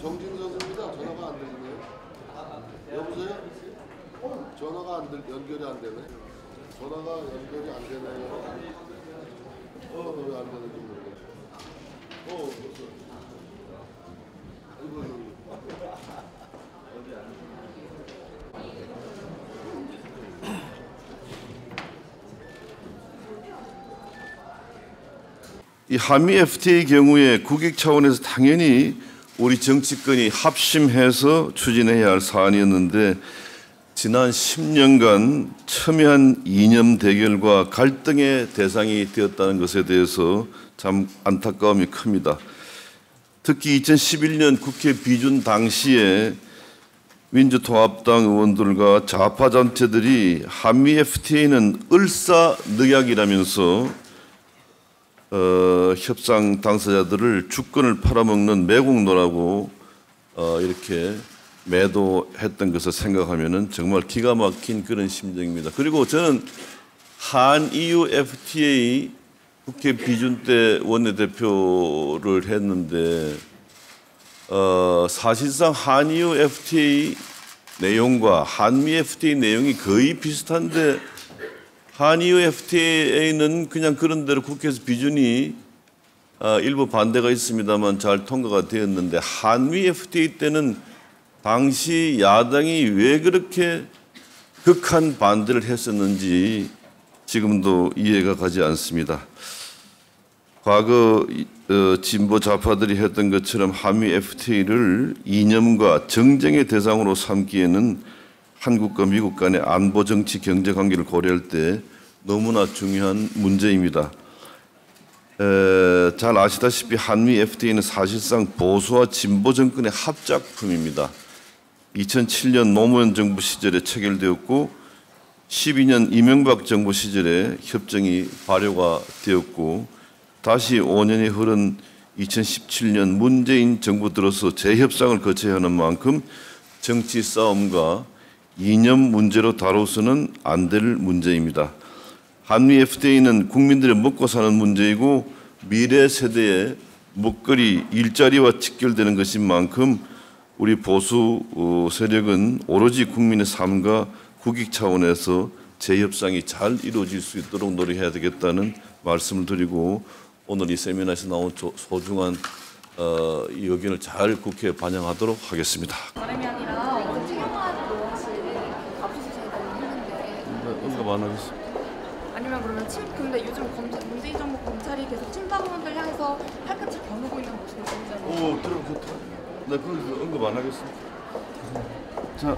정진석입니다. 전화가 안 들리네요. 여보세요? 전화가 안 들, 연결이 안 되네. 전화가 연결이 안 되네요. 어, 왜 안 되는지 모르겠네. 어, 벌써. 이거, 이거. 이 한미 FTA 경우에 국익 차원에서 당연히 우리 정치권이 합심해서 추진해야 할 사안이었는데 지난 10년간 첨예한 이념 대결과 갈등의 대상이 되었다는 것에 대해서 참 안타까움이 큽니다. 특히 2011년 국회 비준 당시에 민주통합당 의원들과 좌파 단체들이 한미 FTA는 을사늑약이라면서 어, 협상 당사자들을 주권을 팔아먹는 매국노라고 어, 이렇게 매도했던 것을 생각하면은 정말 기가 막힌 그런 심정입니다. 그리고 저는 한 EU FTA 국회 비준 때 원내대표를 했는데 어, 사실상 한EU FTA 내용과 한미 FTA 내용이 거의 비슷한데 한EU FTA는 그냥 그런 대로 국회에서 비준이 어, 일부 반대가 있습니다만 잘 통과가 되었는데 한미 FTA 때는 당시 야당이 왜 그렇게 극한 반대를 했었는지 지금도 이해가 가지 않습니다. 과거 이- 어, 진보 좌파들이 했던 것처럼 한미 FTA를 이념과 정쟁의 대상으로 삼기에는 한국과 미국 간의 안보 정치 경제 관계를 고려할 때 너무나 중요한 문제입니다. 에, 잘 아시다시피 한미 FTA는 사실상 보수와 진보 정권의 합작품입니다. 2007년 노무현 정부 시절에 체결되었고 12년 이명박 정부 시절에 협정이 발효가 되었고 다시 5년이 흐른 2017년 문재인 정부 들어서 재협상을 거쳐야 하는 만큼 정치 싸움과 이념 문제로 다뤄서는 안 될 문제입니다. 한미 FTA는 국민들의 먹고 사는 문제이고 미래 세대의 먹거리 일자리와 직결되는 것인 만큼 우리 보수 어, 세력은 오로지 국민의 삶과 국익 차원에서 재협상이 잘 이루어질 수 있도록 노력해야 되겠다는 말씀을 드리고 오늘 이 세미나에서 나온 조- 소중한 어, 이 의견을 잘 국회에 반영하도록 하겠습니다. 다름이 아니라 어제 최경환도 사실 가부수색을 안 하겠습니다. 아니면 그러면 침 근데 요즘 검찰 문재인 정부 검찰이 계속 친박원들 향해서 팔꿈치 겨누고 있는 모습을 보이잖아요. 오, 들어, 그, 나 그거 응급 안 하겠습니다. 자,